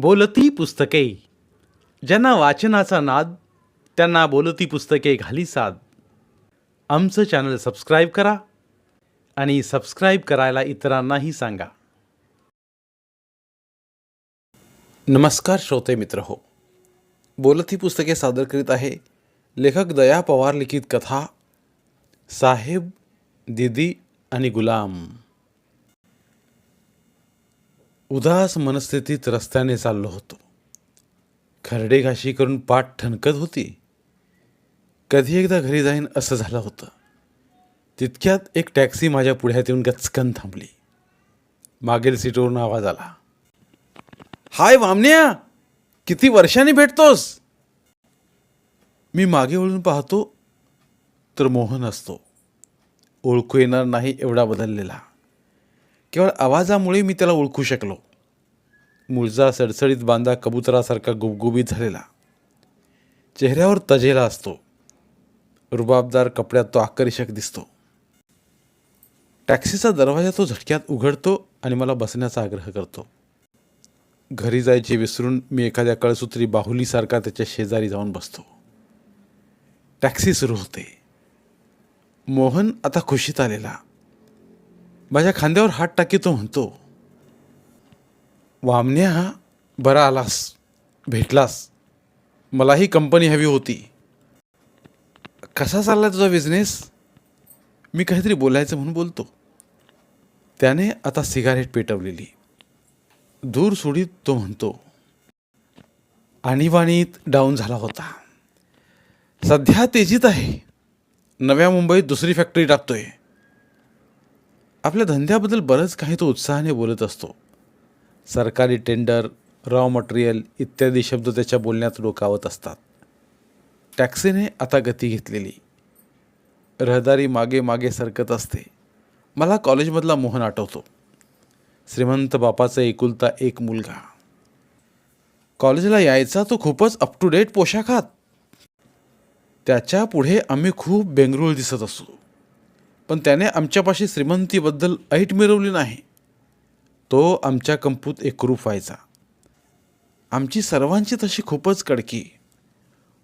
बोलती पुस्तके. ज्यांना वाचनाचा नाद त्यांना बोलती पुस्तके घाली साद. आमचं चॅनल सबस्क्राईब करा आणि सबस्क्राईब करायला इतरांनाही सांगा. नमस्कार श्रोते मित्र हो. बोलती पुस्तके सादर करीत आहे लेखक दया पवार लिखित कथा साहेब दिदी आणि गुलाम. उदास मनस्थितीत रस्त्याने चाललो होतो. खरडे घाशी करून पाठ ठणकत होती. कधी एकदा घरी जाईन असं झालं होतं. तितक्यात एक टॅक्सी माझ्या पुढ्यात येऊन गचकन थांबली. मागील सीटवरून आवाज आला. हाय वामन्या किती वर्षांनी भेटतोस? मी मागे वळून पाहतो तर मोहन असतो. ओळखू येणार नाही एवढा बदललेला. केवळ आवाजामुळे मी त्याला ओळखू शकलो. मुळजा सडसडीत बांधा कबुतरासारखा गुबगुबीत झालेला. चेहऱ्यावर तजेला असतो. रुबाबदार कपड्यात तो आकर्षक दिसतो. टॅक्सीचा दरवाजा तो झटक्यात उघडतो आणि मला बसण्याचा आग्रह करतो. घरी जायचे विसरून मी एखाद्या कळसूत्री बाहुलीसारखा त्याच्या शेजारी जाऊन बसतो. टॅक्सी सुरू होते. मोहन आता खुशीत आलेला. माझ्या खांद्यावर हात टाकी तो म्हणतो वामन्या बरा आलास भेटलास. मलाही कंपनी हवी होती. कसा चालला तुझा बिझनेस मी काहीतरी बोलायचं म्हणून बोलतो. त्याने आता सिगारेट पेटवलेली. दूर सोडीत तो म्हणतो आणीबाणीत डाऊन झाला होता. सध्या तेजीत आहे. नव्या मुंबईत दुसरी फॅक्टरी टाकतोय. आपल्या धंद्याबद्दल बरंच काही तो उत्साहाने बोलत असतो. सरकारी टेंडर रॉ मटेरियल इत्यादी शब्द त्याच्या बोलण्यात डोकावत असतात. टॅक्सीने आता गती घेतलेली. रहदारी मागे मागे सरकत असते. मला कॉलेजमधला मोहन आठवतो. श्रीमंत बापाचा एकुलता एक मुलगा. कॉलेजला यायचा तो खूपच अप टू डेट पोशाखात. त्याच्या पुढे आम्ही खूप बेंगरूळ दिसत असू. पण त्याने आमच्यापाशी श्रीमंतीबद्दल ऐट मिरवली नाही. तो आमच्या कंपूत एकरूप व्हायचा. आमची सर्वांची तशी खूपच कडकी.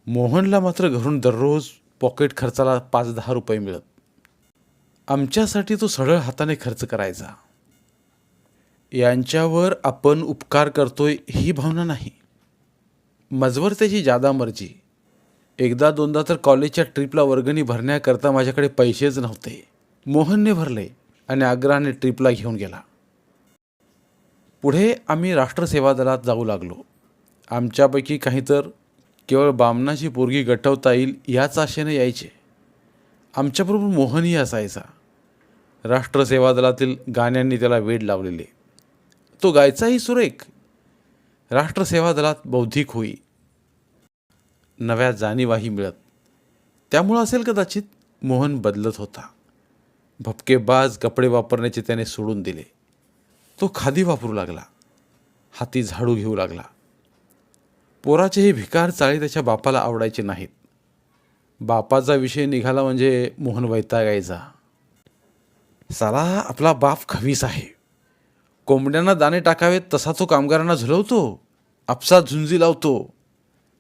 मोहनला मात्र घरून दररोज पॉकेट खर्चाला पाच दहा रुपये मिळत. आमच्यासाठी तो सरळ हाताने खर्च करायचा. यांच्यावर आपण उपकार करतोय ही भावना नाही. मजवर त्याची जादा मर्जी. एकदा दोनदा तर कॉलेजच्या ट्रिपला वर्गणी भरण्याकरता माझ्याकडे पैसेच नव्हते. मोहनने भरले आणि आग्रहाने ट्रिपला घेऊन गेला. पुढे आम्ही राष्ट्रसेवा दलात जाऊ लागलो. आमच्यापैकी काही तर केवळ बामणाची पोरगी गटवता येईल याच आशेने यायचे. आमच्याबरोबर मोहनही असायचा. राष्ट्रसेवा दलातील गाण्यांनी त्याला वेड लावलेले. तो गायचाही सुरेख. राष्ट्रसेवा दलात बौद्धिक होई. नव्या जाणीवाही मिळत. त्यामुळं असेल कदाचित मोहन बदलत होता. भपकेबाज कपडे वापरण्याचे त्याने सोडून दिले. तो खादी वापरू लागला. हाती झाडू घेऊ लागला. पोराचे हे भिकार चाळी त्याच्या बापाला आवडायचे नाहीत. बापाचा विषय निघाला म्हणजे मोहन वैतागायचा. साला आपला बाप खवीस आहे. कोंबड्यांना दाणे टाकावेत तसा तो कामगारांना झुलवतो. आपसात झुंजी लावतो.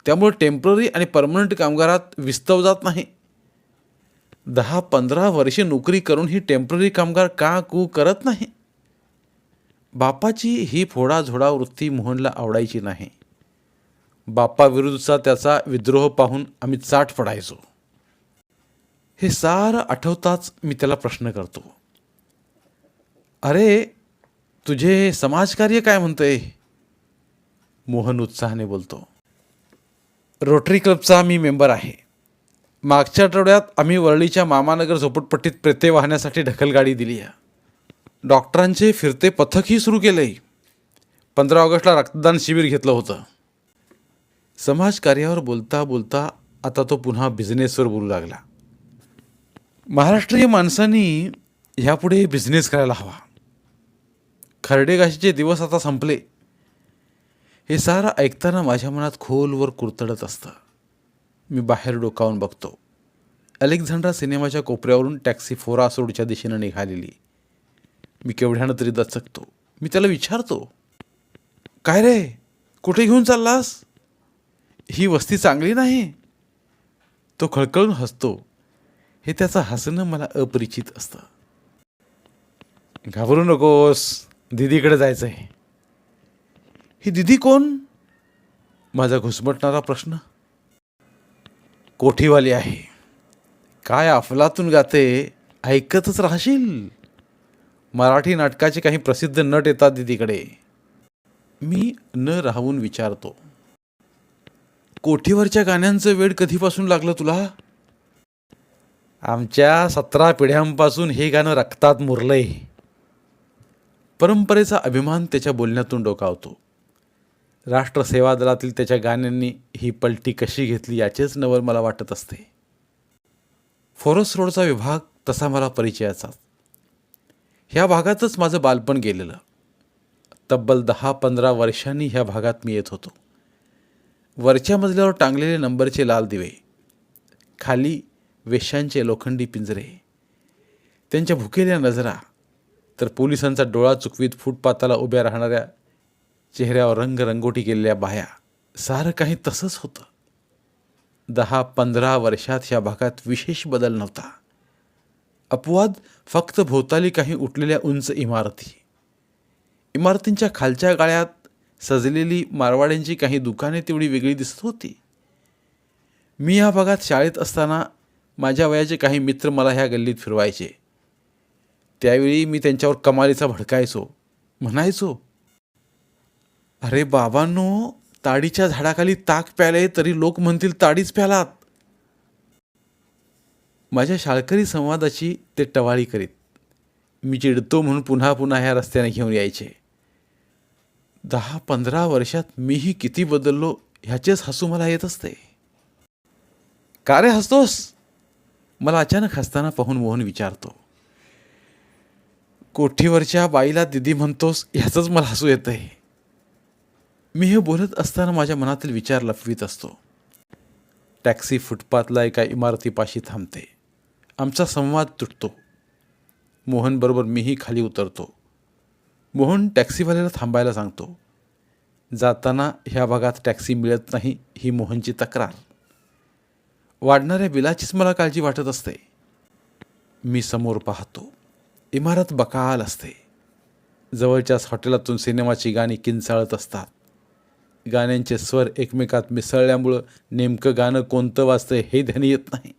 त्यामुळे टेंपररी आणि परमनंट कामगारात विस्तव जात नाही. दहा पंधरा वर्षे नोकरी करून ही टेंपररी कामगार का कू करत नाही? बापाची ही फोडाझोडा वृत्ती मोहनला आवडायची नाही. बापाविरुद्धचा त्याचा विद्रोह पाहून आम्ही चाट पडायचो. हे सारं आठवताच मी त्याला प्रश्न करतो. अरे तुझे समाजकार्य काय म्हणतंय? मोहन उत्साहाने बोलतो. रोटरी क्लबचा मी मेंबर आहे. मागच्या आठवड्यात आम्ही वरळीच्या मामानगर झोपटपट्टीत प्रेते वाहण्यासाठी ढकलगाडी दिली आहे. डॉक्टरांचे फिरते पथकही सुरू केले पंधरा ऑगस्टला रक्तदान शिबिर घेतलं होतं. समाजकार्यावर बोलता बोलता आता तो पुन्हा बिझनेसवर बोलू लागला. महाराष्ट्रीय माणसांनी ह्यापुढे बिझनेस करायला हवा. खरडेगाशीचे दिवस आता संपले. हे सारं ऐकताना माझ्या मनात खोलवर कुरतडत असतं. मी बाहेर डोकावून बघतो. अलेक्झांड्रा सिनेमाच्या कोपऱ्यावरून टॅक्सी फोरासोडच्या दिशेनं निघालेली. मी केवढ्यानं तरी दचकतो. मी त्याला विचारतो काय रे? कुठे घेऊन चाललास? ही वस्ती चांगली नाही. तो खळखळून हसतो. हे त्याचं हसणं मला अपरिचित असतं. घाबरू नकोस दिदीकडे जायचं आहे ही दिदी कोण? माझा घुसमटणारा प्रश्न. कोठीवाली आहे. काय अफलातून गाते ऐकतच राहशील. मराठी नाटकाचे काही प्रसिद्ध नट येतात दिदीकडे. मी न राहून विचारतो. कोठीवरच्या गाण्यांचं वेळ कधीपासून लागलं तुला? आमच्या सतरा पिढ्यांपासून हे गाणं रक्तात मुरलंय. परंपरेचा अभिमान त्याच्या बोलण्यातून डोकावतो. राष्ट्रसेवा दलातील त्याच्या गाण्यांनी ही पलटी कशी घेतली याचेच नवल मला वाटत असते. फॉरेस्ट रोडचा विभाग तसा मला परिचयाचा. ह्या भागातच माझं बालपण गेलेलं. तब्बल दहा पंधरा वर्षांनी ह्या भागात मी येत होतो. वरच्या मजल्यावर टांगलेले नंबरचे लाल दिवे. खाली वेश्यांचे लोखंडी पिंजरे. त्यांच्या भुकेल्या नजरा. तर पोलिसांचा डोळा चुकवीत फुटपाथाला उभ्या राहणाऱ्या चेहऱ्यावर रंगरंगोटी केलेल्या बाया. सारं काही तसंच होतं. दहा पंधरा वर्षात ह्या भागात विशेष बदल नव्हता. अपवाद फक्त भोवताली काही उठलेल्या उंच इमारती. इमारतींच्या खालच्या गाळ्यात सजलेली मारवाड्यांची काही दुकाने तेवढी वेगळी दिसत होती. मी या भागात शाळेत असताना माझ्या वयाचे काही मित्र मला ह्या गल्लीत फिरवायचे. त्यावेळी मी त्यांच्यावर कमालीचा भडकायचो म्हणायचो अरे बाबांनो ताडीच्या झाडाखाली ताक प्याले तरी लोक म्हणतील ताडीच प्यालात. माझ्या शाळकरी संवादाची ते टवाळी करीत मी चिडतो म्हणून पुन्हा पुन्हा ह्या रस्त्याने घेऊन यायचे. दहा पंधरा वर्षात मीही किती बदललो ह्याचेच हसू मला येत असते. का रे हसतोस? मला अचानक हसताना पाहून मोहन विचारतो. कोठीवरच्या बाईला दिदी म्हणतोस ह्याचंच मला हसू येतं आहे मी हे बोलत असताना माझ्या मनातील विचार लपवीत असतो. टॅक्सी फुटपाथला एका इमारतीपाशी थांबते. आमचा संवाद तुटतो. मोहनबरोबर मीही खाली उतरतो. मोहन टॅक्सीवाल्याला थांबायला सांगतो. जाताना ह्या भागात टॅक्सी मिळत नाही ही मोहनची तक्रार. वाढणाऱ्या बिलाचीच मला काळजी वाटत असते. मी समोर पाहतो. इमारत बकाल असते. जवळच्याच हॉटेलातून सिनेमाची गाणी किंचाळत असतात. गाण्यांचे स्वर एकमेकात मिसळल्यामुळं नेमकं गाणं कोणतं वाजतंय हे ध्यानी येत नाही.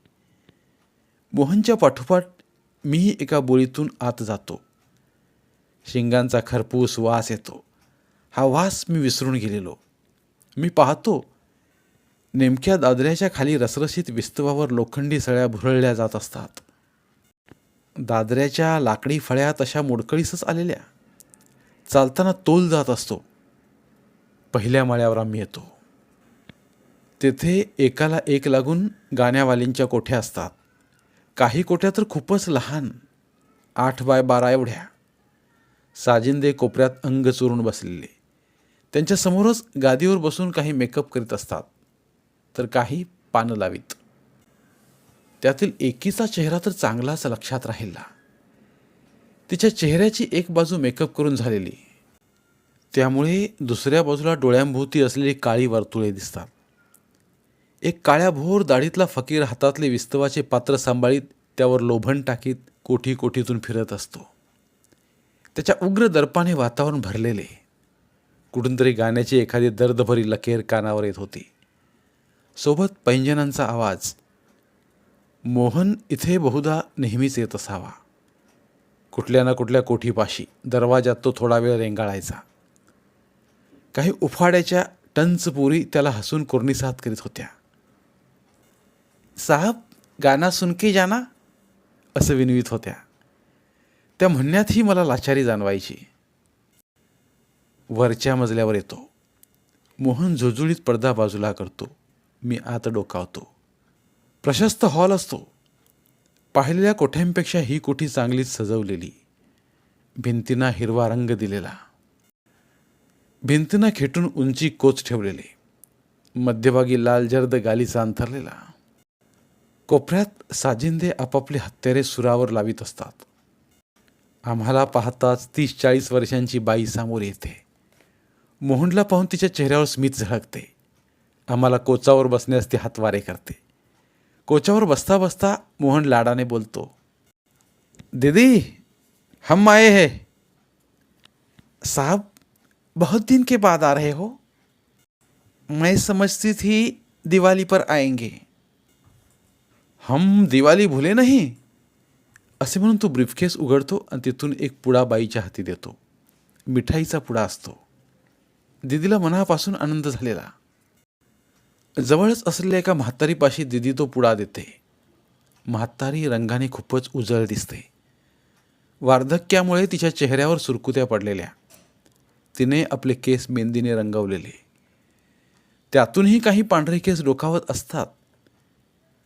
मोहनच्या पाठोपाठ मीही एका बोळीतून आत जातो. शिंगांचा खरपूस वास येतो. हा वास मी विसरून गेलेलो. मी पाहतो नेमक्या दादऱ्याच्या खाली रसरशीत विस्तवावर लोखंडी सळ्या भुरळल्या जात असतात. दादऱ्याच्या लाकडी फळ्या तशा मोडकळीसच आलेल्या. चालताना तोल जात असतो. पहिल्या माळ्यावर आम्ही येतो. तेथे एकाला एक लागून गाण्यावालींच्या कोठ्या असतात. काही कोठ्या तर खूपच लहान आठ बाय बारा एवढ्या. साजिंदे कोपऱ्यात अंग चोरून बसलेले. त्यांच्यासमोरच गादीवर बसून काही मेकअप करीत असतात तर काही पानं लावीत. त्यातील एकीचा चेहरा तर चांगलाच लक्षात राहिला. तिच्या चेहऱ्याची एक बाजू मेकअप करून झालेली. त्यामुळे दुसऱ्या बाजूला डोळ्यांभोवती असलेली काळी वर्तुळे दिसतात. एक काळ्याभोर दाढीतला फकीर हातातले विस्तवाचे पात्र सांभाळीत त्यावर लोभण टाकीत कोठी कोठीतून फिरत असतो. त्याच्या उग्र दर्पाने वातावरण भरलेले. कुठून तरी गाण्याची एखादी दर्दभरी लकेर कानावर येत होती. सोबत पैंजनांचा आवाज मोहन इथे बहुधा नेहमीच येत असावा. कुठल्या ना कुठल्या कोठीपाशी दरवाजात तो थोडा वेळ रेंगाळायचा. काही उफाड्याच्या टंचपुरी त्याला हसून कुर्णीसात करीत होत्या. साहब गाना सुनके जाना असं विनवीत होत्या. त्या म्हणण्यातही मला लाचारी जाणवायची. वरच्या मजल्यावर येतो. मोहन झुळझुळीत पडदा बाजूला करतो. मी आत डोकावतो. प्रशस्त हॉल असतो. पाहिलेल्या कोठ्यांपेक्षा ही कोठी चांगलीच सजवलेली. भिंतींना हिरवा रंग दिलेला. भिंतींना खेटून उंची कोच ठेवलेले. मध्यभागी लाल जर्द गालीचा अंथरलेला कोपऱ्यात साजिंदे आपापले हत्यारे सुरावर लावित असतात. आम्हाला पाहताच तीस चाळीस वर्षांची बाई समोर येते. मोहनला पाहून तिच्या चेहऱ्यावर स्मित झळकते. आम्हाला कोचावर बसण्यास ती हातवारे करते. कोचावर बसता बसता मोहन लाडाने बोलतो दीदी हम आए हैं. साहब बहुत दिन के बाद आ रहे हो। मैं समझती थी दिवाली पर आएंगे। हम दिवाली भुले नहीं। असे म्हणून तो ब्रीफकेस उघडतो आणि तिथून एक पुडा बाईच्या हाती देतो. मिठाईचा पुडा असतो. दिदीला मनापासून आनंद झालेला. जवळच असलेल्या एका म्हातारीपाशी दिदी तो पुडा देते. म्हातारी रंगाने खूपच उजळ दिसते. वार्धक्यामुळे तिच्या चेहऱ्यावर सुरकुत्या पडलेल्या. तिने आपले केस मेंदीने रंगवलेले. त्यातूनही काही पांढरे केस डोकावत असतात.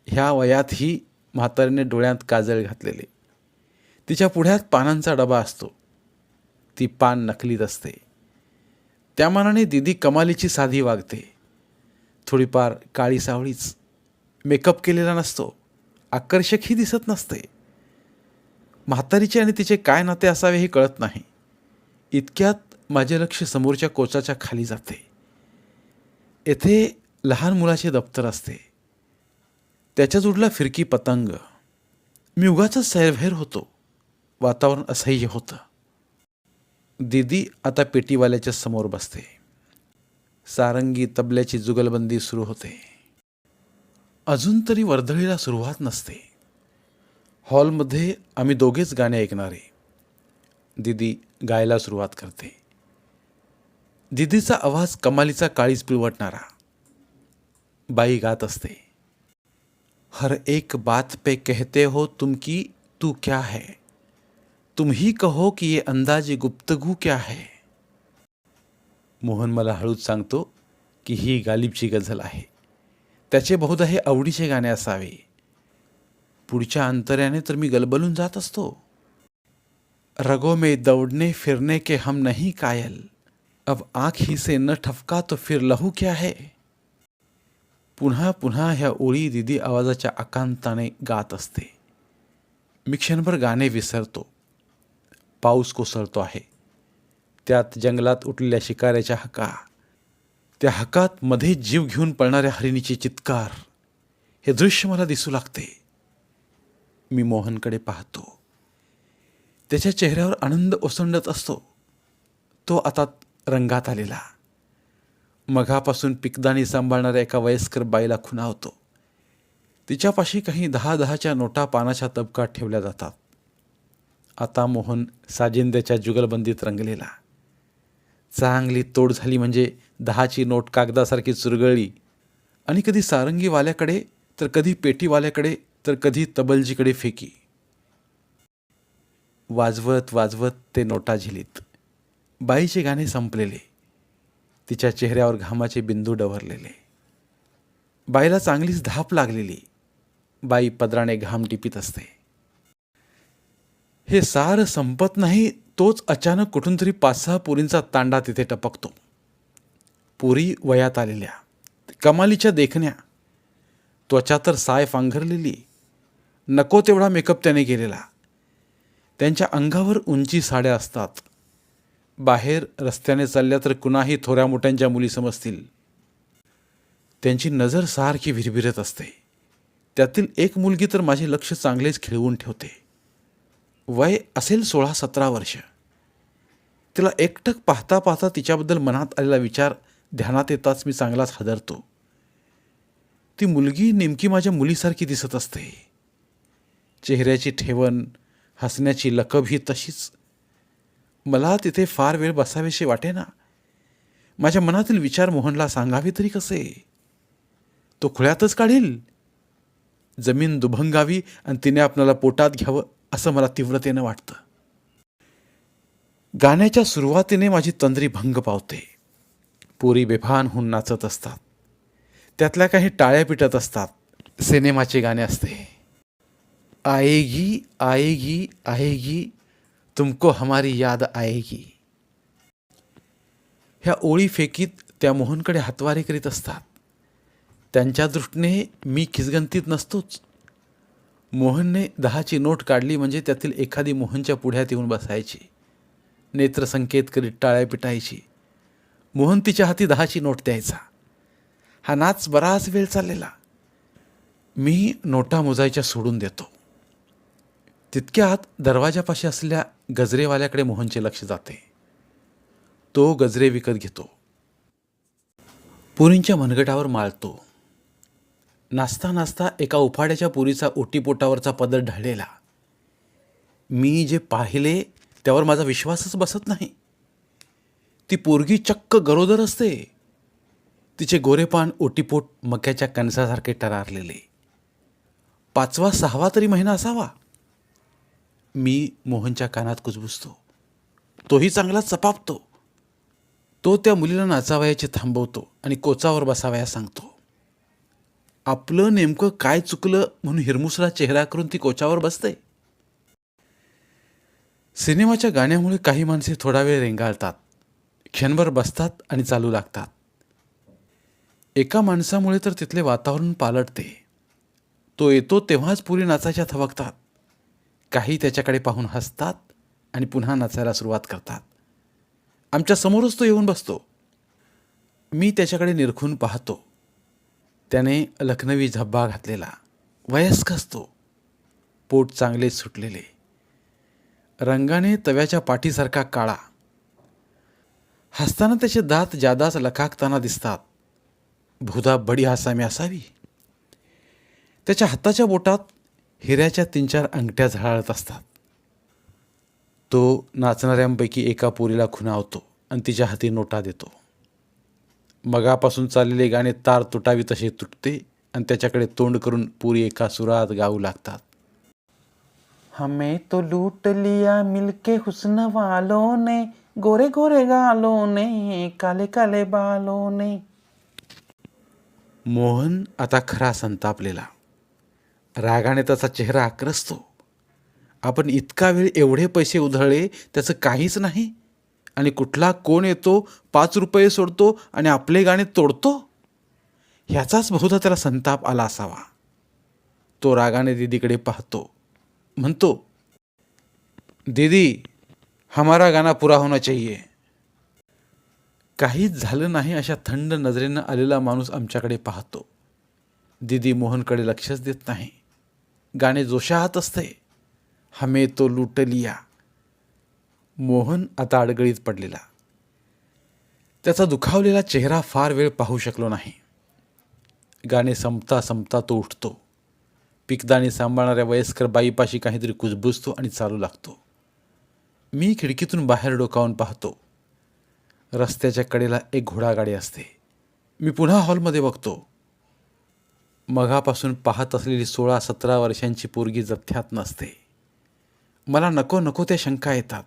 ह्या वयातही म्हातारीने डोळ्यात काजळ घातलेले. तिच्या पुढ्यात पानांचा डबा असतो. ती पान नकलीत असते. त्या मानाने दिदी कमालीची साधी वागते. थोडीफार काळी सावळीच. मेकअप केलेला नसतो. आकर्षकही दिसत नसते. म्हातारीचे आणि तिचे काय नाते असावे हे कळत नाही. इतक्यात माझे लक्ष समोरच्या कोचाच्या खाली जाते. येथे लहान मुलाचे दप्तर असते. त्याच्या जुडला फिरकी पतंग. मी उगाच सैरभैर होतो. वातावरण असह्य होतं. दीदी आता पेटीवाल्याच्या समोर बसते. सारंगी तबल्याची जुगलबंदी सुरू होते. अजून तरी वर्दळीला सुरुवात नसते. हॉलमध्ये आम्ही दोघेच गाणे ऐकणारे. दिदी गायला सुरुवात करते. दिदीचा आवाज कमालीचा काळीच पिळवटणारा. बाई गात असते. हर एक बात पे कहते हो तुम की तू क्या है? तुम ही कहो की ये अंदाजे गुप्तगू क्या है? मोहन मला हळूच सांगतो की ही गालिबची गझल आहे. त्याचे बहुधा हे आवडीचे गाणे असावे. पुढच्या अंतर्याने तर मी गलबलून जात असतो. रगो में दौड़ने फिरने के हम नहीं कायल. अब आँख ही से न ठपका तो फिर लहू क्या है? पुन्हा पुन्हा ह्या ओळी दिदी आवाजाच्या आकांताने गात असते. मी क्षणभर गाणे विसरतो. पाऊस कोसळतो आहे. त्यात जंगलात उठलेल्या शिकाऱ्याच्या हका. त्या हकात मध्ये जीव घेऊन पळणाऱ्या हरिणीचे चित्कार. हे दृश्य मला दिसू लागते. मी मोहनकडे पाहतो. त्याच्या चेहऱ्यावर आनंद ओसंडत असतो. तो आता रंगात आलेला. मघापासून पिकदाणी सांभाळणाऱ्या एका वयस्कर बाईला खुणावतो तिच्यापाशी काही दहा दहाच्या नोटा पानाच्या तबकात ठेवल्या जातात. आता मोहन साजिंद्याच्या जुगलबंदीत रंगलेला. चांगली तोड झाली म्हणजे दहाची नोट कागदासारखी चुरगळली. आणि कधी सारंगीवाल्याकडे तर कधी पेटीवाल्याकडे तर कधी तबलजीकडे फेकी. वाजवत वाजवत ते नोटा झिलीत. बाईचे गाणे संपलेले. तिच्या चेहऱ्यावर घामाचे बिंदू डवरलेले. बाईला चांगलीच धाप लागलेली. बाई पदराने घाम टिपीत असते. हे सार संपत नाही तोच अचानक कुठून तरी पाच सहा पुरींचा तांडा तिथे टपकतो. पुरी वयात आलेल्या. कमालीच्या देखण्या. त्वचा तर साय फांघरलेली. नको तेवढा मेकअप त्याने केलेला. त्यांच्या अंगावर उंची साड्या असतात. बाहेर रस्त्याने चालल्या तर कुणाही थोऱ्या मोठ्यांच्या मुली समजतील. त्यांची नजर सारखी भिरभिरत असते. त्यातील एक मुलगी तर माझे लक्ष चांगलेच खिळवून ठेवते. वय असेल सोळा सतरा वर्ष. तिला एकटक पाहता पाहता तिच्याबद्दल मनात आलेला विचार ध्यानात येताच मी चांगलाच हादरतो. ती मुलगी नेमकी माझ्या मुलीसारखी दिसत असते. चेहऱ्याची ठेवण हसण्याची लकब ही तशीच मला तिथे फार वेळ बसावेशी वाटेना. माझ्या मनातील विचार मोहनला सांगावे तरी कसे? तो खुळ्यातच काढील. जमीन दुभंगावी आणि तिने आपल्याला पोटात घ्यावं असं मला तीव्रतेनं वाटतं. गाण्याच्या सुरुवातीने माझी तंद्री भंग पावते. पोरी बेभान होऊन नाचत असतात. त्यातल्या काही टाळ्या पिटत असतात. सिनेमाचे गाणे असते. आएगी आएगी आएगी तुमको हमारी याद आएगी। ह्या ओळी फेकीत त्या मोहनकडे हातवारे करीत असतात. त्यांच्या दृष्टीने मी खिसगंतीत नसतोच. मोहनने दहाची नोट काढली म्हणजे त्यातील एखादी मोहनच्या पुढ्यात येऊन बसायची. नेत्रसंकेत करीत टाळ्या पिटायची. मोहन तिच्या हाती दहाची नोट द्यायचा. हा नाच बराच वेळ चाललेला. मी नोटा मोजायच्या सोडून देतो. तितक्यात दरवाजापाशी असलेल्या गजरेवाल्याकडे मोहनचे लक्ष जाते. तो गजरे विकत घेतो. पुरींच्या मनगटावर माळतो. नाचता नाचता एका उफाड्याच्या पुरीचा ओटीपोटावरचा पदर ढळलेला. मी जे पाहिले त्यावर माझा विश्वासच बसत नाही. ती पोरगी चक्क गरोदर असते. तिचे गोरेपान ओटीपोट मक्याच्या कणसासारखे टरारलेले. पाचवा सहावा तरी महिना असावा. मी मोहनच्या कानात कुजबुजतो. तोही चांगला चपापतो. तो त्या मुलीला नाचावयाचे थांबवतो आणि कोचावर बसावया सांगतो. आपलं नेमकं काय चुकलं म्हणून हिरमुसला चेहरा करून ती कोचावर बसते? सिनेमाच्या गाण्यामुळे काही माणसे थोडा वेळ रेंगाळतात. क्षणभर बसतात आणि चालू लागतात. एका माणसामुळे तर तिथले वातावरण पालटते. तो येतो तेव्हाच पुरी नाचाच्या थबकतात. काही त्याच्याकडे पाहून हसतात आणि पुन्हा नाचायला सुरुवात करतात. आमच्या समोरच तो येऊन बसतो. मी त्याच्याकडे निरखून पाहतो. त्याने लखनवी झब्बा घातलेला. वयस्क असतो. पोट चांगले सुटलेले. रंगाने तव्याच्या पाठीसारखा काळा. हसताना त्याचे दात जादाच लखाकताना दिसतात. भुदा बडी हसामी असावी. त्याच्या हाताच्या बोटात हिऱ्याच्या तीन चार अंगठ्या झळाळत असतात. तो नाचणाऱ्यांपैकी एका पोरीला खुणावतो आणि तिच्या हाती नोटा देतो. मगापासून चाललेले गाणे तार तुटावी तसे तुटते आणि त्याच्याकडे तोंड करून पुरी एका सुरात गाऊ लागतात. हमें तो लूट लिया मिलके हुस्न वालों ने गोरे गोरे गालों ने काले काले बालों ने मोहन आता खरा संतापलेला. रागाने त्याचा चेहरा आक्रसतो. आपण इतका वेळ एवढे पैसे उधळले त्याचं काहीच नाही. आणि कुठला कोण येतो पाच रुपये सोडतो आणि आपले गाणे तोडतो? ह्याचाच बहुधा त्याला संताप आला असावा. तो रागाने दीदीकडे पाहतो. म्हणतो दीदी हमारा गाना पुरा होना चाहिए. काहीच झालं नाही अशा थंड नजरेनं आलेला माणूस आमच्याकडे पाहतो. दीदी मोहनकडे लक्षच देत नाही. गाणे जोशाहात असते. हमे तो लुटलिया. मोहन आता अडगळीत पडलेला. त्याचा दुखावलेला चेहरा फार वेळ पाहू शकलो नाही. गाणे संपता संपता तो उठतो. पिकदाणी सांभाळणाऱ्या वयस्कर बाईपाशी काहीतरी कुजबुजतो आणि चालू लागतो. मी खिडकीतून बाहेर डोकावून पाहतो. रस्त्याच्या कडेला एक घोडागाडी असते. मी पुन्हा हॉलमध्ये बघतो. मघापासून पाहत असलेली सोळा सतरा वर्षांची पोरगी जथ्यात नसते. मला नको नको त्या शंका येतात.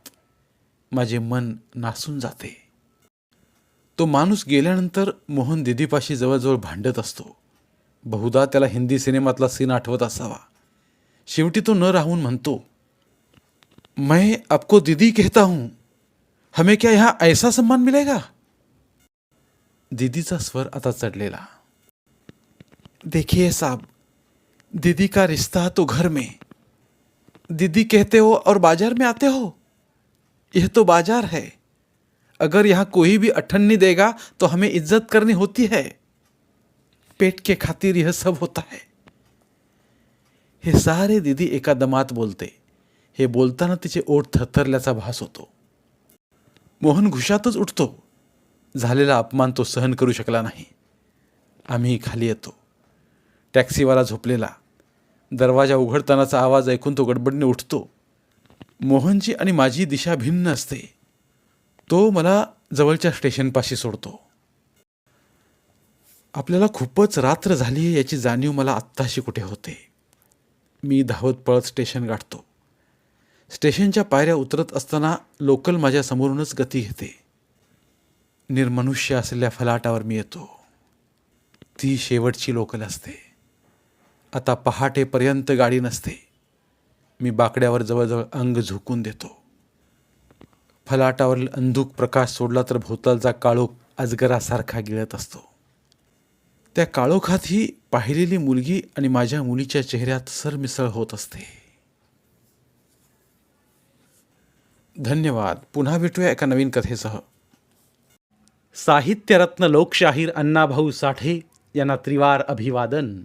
माझे मन नासून जाते. तो माणूस गेल्यानंतर मोहन दिदीपाशी जवळजवळ भांडत असतो. बहुधा त्याला हिंदी सिनेमातला सीन आठवत असावा. शेवटी तो न राहून म्हणतो मैं आपको दीदी कहता हूं. हमें क्या यहाँ ऐसा सम्मान मिलेगा? दीदीचा स्वर आता चढलेला. देखिए साहब, दीदी का रिश्ता तो घर में। दीदी कहते हो और बाज़ार में आते हो? यह तो बाज़ार है। अगर यहाँ कोई भी अठन्नी देगा तो हमें इज़्ज़त करनी होती है। पेट के खातिर यह सब होता है। हे सारे दीदी एका दमात बोलते, हे बोलताना तिचे ओठ थरथरल्याचा भास होतो। मोहन घुशातच उठतो। झालेला अपमान तो सहन करू शकला नाही। आम्ही खाली येतो। टॅक्सीवाला झोपलेला. दरवाजा उघडतानाचा आवाज ऐकून तो गडबडीने उठतो. मोहनची आणि माझी दिशा भिन्न असते. तो मला जवळच्या स्टेशनपाशी सोडतो. आपल्याला खूपच रात्र झाली आहे याची जाणीव मला आत्ताशी कुठे होते. मी धावत पळत स्टेशन गाठतो. स्टेशनच्या पायऱ्या उतरत असताना लोकल माझ्या समोरूनच गती घेते. निर्मनुष्य असलेल्या फलाटावर मी येतो. ती शेवटची लोकल असते. आता पहाटेपर्यंत गाडी नसते. मी बाकड्यावर जवळजवळ अंग झुकून देतो. फलाटावरील अंधूक प्रकाश सोडला तर भोवतालचा काळोख अजगरासारखा गिळत असतो. त्या काळोखात ही पाहिलेली मुलगी आणि माझ्या मुलीच्या चेहऱ्यात सरमिसळ होत असते. धन्यवाद. पुन्हा भेटूया एका नवीन कथेसह. साहित्यरत्न लोकशाहीर अण्णाभाऊ साठे यांना त्रिवार अभिवादन.